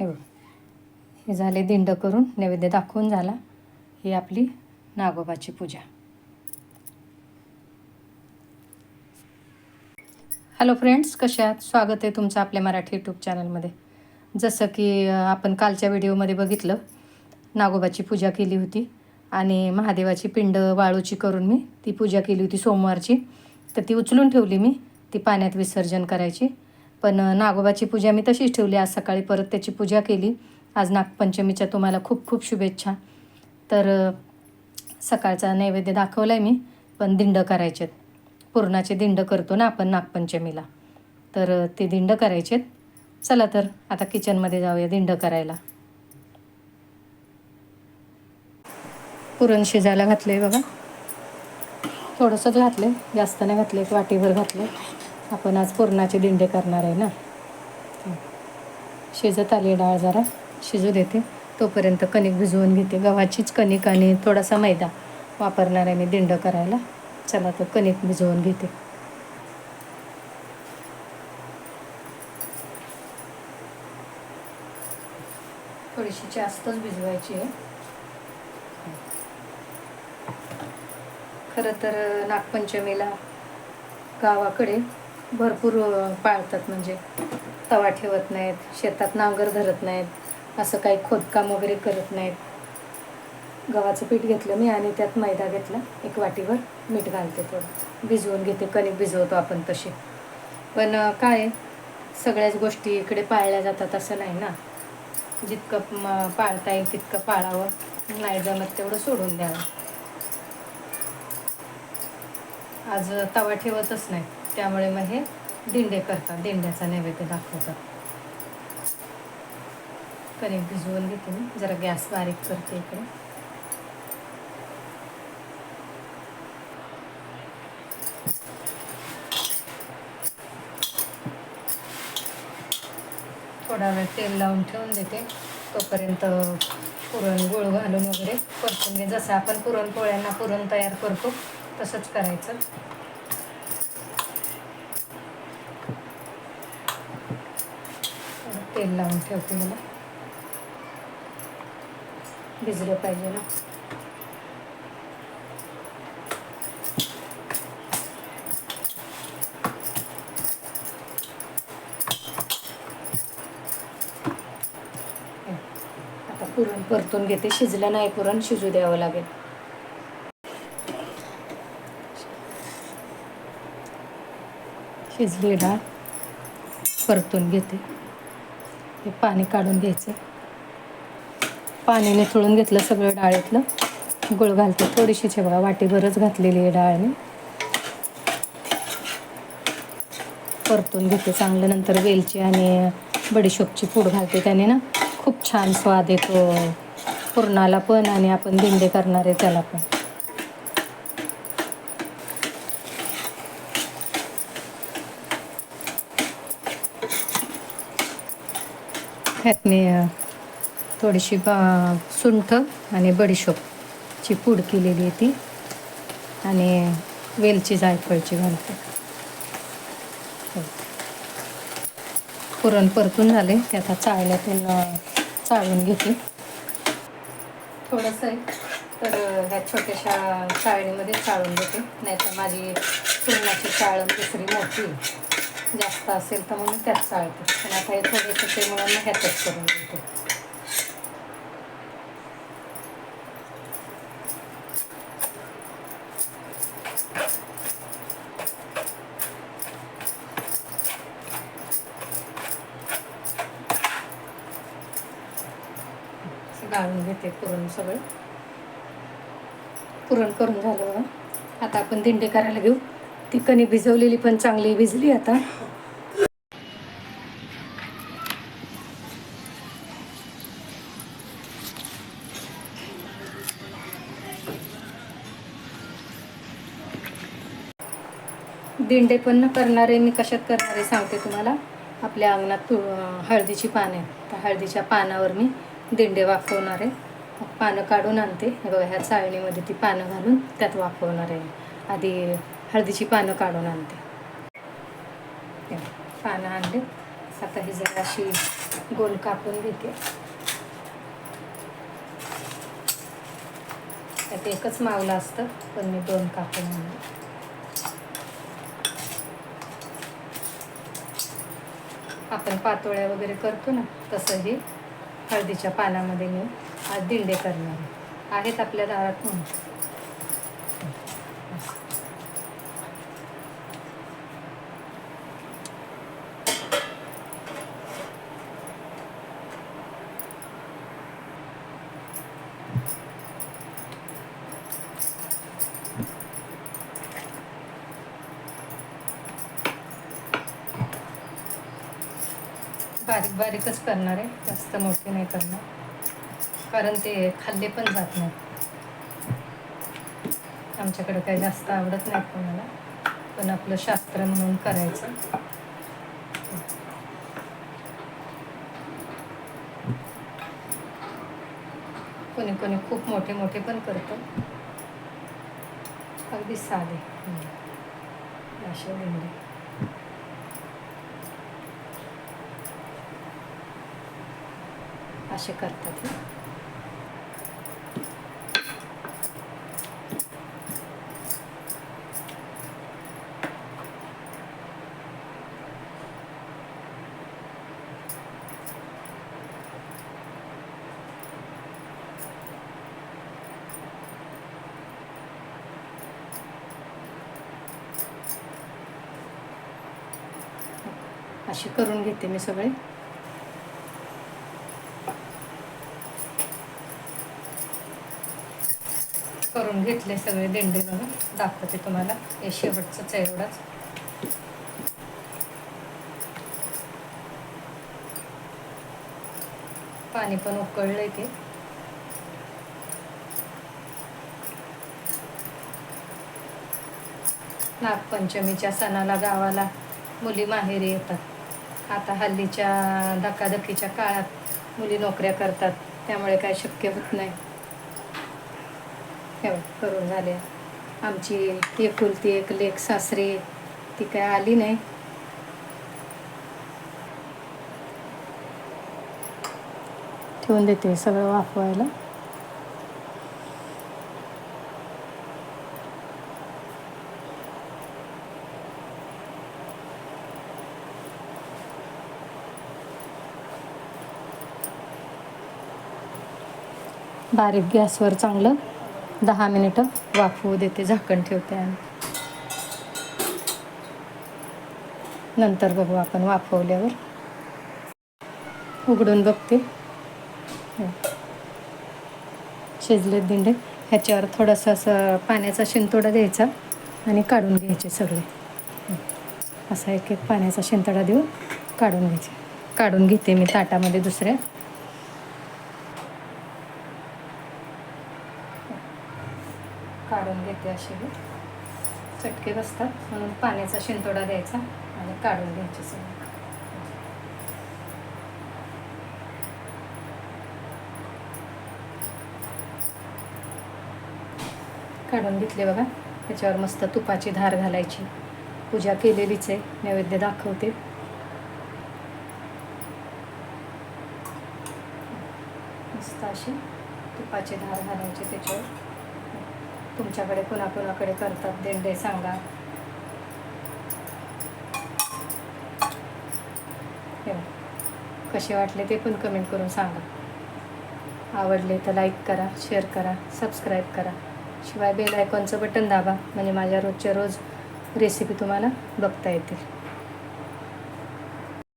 हे बघ. हे झाले दिंड करून नैवेद्य दाखवून झाला. ही आपली नागोबाची पूजा. हॅलो फ्रेंड्स कसे आहात? स्वागत आहे तुमचं आपल्या मराठी यूट्यूब चॅनलमध्ये जसं की आपण कालच्या व्हिडिओमध्ये बघितलं नागोबाची पूजा केली होती आणि महादेवाची पिंड वाळूची करून मी ती पूजा केली होती सोमवारची. तर ती उचलून ठेवली मी ती पाण्यात विसर्जन करायची. पण नागोबाची पूजा मी तशीच ठेवली. आज सकाळी परत त्याची पूजा केली. आज नागपंचमीच्या तुम्हाला खूप खूप शुभेच्छा. तर सकाळचा नैवेद्य दाखवला आहे मी पण दिंड करायचेत पुरणाचे दिंड करतो ना आपण नागपंचमीला. तर ते दिंड करायचेत चला तर आता किचनमध्ये जाऊया दिंड करायला. पुरण शिजायला घातलं आहे बघा. थोडंसंच घातलं आहे जास्त नाही घातले वाटीभर घातलं आपण आज पुरणाचे दिंडे करणार आहे ना? शिजत आली डाळ जरा. शिजू देते. तोपर्यंत कणिक भिजवून घेते. गव्हाचीच कणिक आणि थोडासा मैदा वापरणार आहे मी दिंड करायला. चला तर कणिक भिजवून घेते. थोडीशी जास्तच भिजवायची आहे. खरं तर नागपंचमीला गावाकडे भरपूर पाळतात. म्हणजे तवा ठेवत नाहीत शेतात नांगर धरत नाहीत असं काही खोदकाम वगैरे करत नाहीत. गव्हाचं पीठ घेतलं मी आणि त्यात मैदा घेतला. एक वाटीवर मीठ घालते थोडं. भिजवून घेते कणिक भिजवतो आपण तशी. पण काय सगळ्याच गोष्टी इकडे पाळल्या जातात असं नाही ना. जितकं म, पाळता येईल तितकं पाळावं. नाही जमत तेवढं सोडून द्यावं. आज तवा ठेवतच नाही. त्यामुळे मग हे दिंडे करतात दिंड्याचा नैवेद्य दाखवतात. कणिक भिजवून घेते मी जरा गॅस बारीक करते इकडे. थोडा वेळ तेल लावून ठेवून देते तोपर्यंत पुरण गुळ घालून वगैरे परतून घे जसं आपण पुरणपोळ्यांना पुरण तयार करतो तसंच करायचं थोडं तेल लावून ठेवते मला भिजलं पाहिजे ना. आता पुरण परतून घेते. शिजलं नाही पुरण शिजू द्यावं लागेल. शिजली डाळ परतून घेते. हे पाणी काढून घ्यायचं. पाण्याने निथळून घेतलं सगळं डाळीतलं. गुळ घालते थोडीशी आहे बघा वाटीभरच घातलेली आहे डाळ मी. परतून घेते चांगलं. नंतर वेलची आणि बडीशोपची पूड घालते त्याने ना. खूप छान स्वाद येतो. पुरणाला पण आणि आपण दिंडे करणारे त्याला पण. ह्यात मी थोडीशी बा सुंठ आणि बडीशोपची पूड केलेली आहे ती आणि वेलची जायफळची घालते. हो. पुरण परतून झाले. ते आता चाळण्यातून चाळून घेते. थोडंसं आहे तर ह्या छोट्याशा चाळणीमध्ये चाळून घेते. नाहीतर माझी पुरणाची चाळण दुसरी मोठी आहे. जास्त असेल तर म्हणून त्यात चाळते. पण आता हे थोडंसं ते मुलांना ह्यातच करून देते. गाळून घेते पुरण सगळं. पुरण करून झालं आता आपण दिंडे करायला घेऊ. ती कणी भिजवलेली पण चांगली भिजली आता. दिंडे पण न करणारे मी कशात करणारे सांगते तुम्हाला. आपल्या अंगणात तु हळदीची पाने त्या हळदीच्या पानावर मी दिंडे वाफवणार आहे. पानं काढून आणते. बघा ह्या चाळणीमध्ये ती पानं घालून त्यात वाफवणार आहे. आधी हळदीची पानं काढून आणते. पानं आणले. आता ही जरा अशी गोल कापून घेते. त्यात एकच मावलं असतं पण मी दोन कापून आणले. आपण पातोळ्या वगैरे करतो ना तसंही हळदीच्या पानामध्ये मी आज दिंडे करणार आहेत आपल्या दारात म्हणून. बारीक बारीकच करणार आहे. जास्त मोठे नाही करणार. कारण ते खाल्ले पण जात नाही. आमच्याकडे काही जास्त आवडत नाही कोणाला. पण आपलं शास्त्र म्हणून करायचं. कोणी कोणी खूप मोठे मोठे पण करतं. अगदी साधे. असे भेंडे असे करतात असे करून घेते मी सगळे. करून घेतले सगळे दिंडे म्हणून. दाखवते तुम्हाला. हे शेवटचंच आहे एवढाच पाणी पण उकळलंय ते. नागपंचमीच्या सणाला गावाला मुली माहेरी येतात. आता हल्लीच्या धकाधकीच्या काळात मुली नोकऱ्या करतात. त्यामुळे काय शक्य होत नाही. ठेव करून झाले. आमची एकुलती एक लेख सासरी ती काय आली नाही. ठेवून देते सगळं वाफवायला. बारीक गॅसवर चांगलं. दहा मिनिटं वाफवू देते झाकण ठेवते आणि नंतर बघू आपण वाफवल्यावर. उघडून बघते. हे. शिजलेत दिंडे. ह्याच्यावर थोडंसं असं पाण्याचा शिंतोडा द्यायचा आणि काढून घ्यायचे सगळे. हो. असा एक एक पाण्याचा शिंतोडा देऊन काढून घ्यायचे. काढून घेते मी ताटामध्ये दुसऱ्या. काढून घेते असे हे चटके बसतात म्हणून पाण्याचा शिंतोडा द्यायचा आणि काढून घ्यायचे सगळं. काढून घेतले बघा. त्याच्यावर मस्त तुपाची धार घालायची. पूजा केलेलीच आहे नैवेद्य दाखवते. मस्त अशी तुपाची धार घालायची त्याच्यावर. तुमच्याकडे कोणाकोणाकडे करतात दिंडे सांगा. हे कसे वाटले ते पण कमेंट करून सांगा. आवडले तर लाईक करा शेअर करा सबस्क्राईब करा. शिवाय बेल आयकॉनचं बटन दाबा म्हणजे माझ्या रोजच्या रोज रेसिपी तुम्हाला बघता येतील.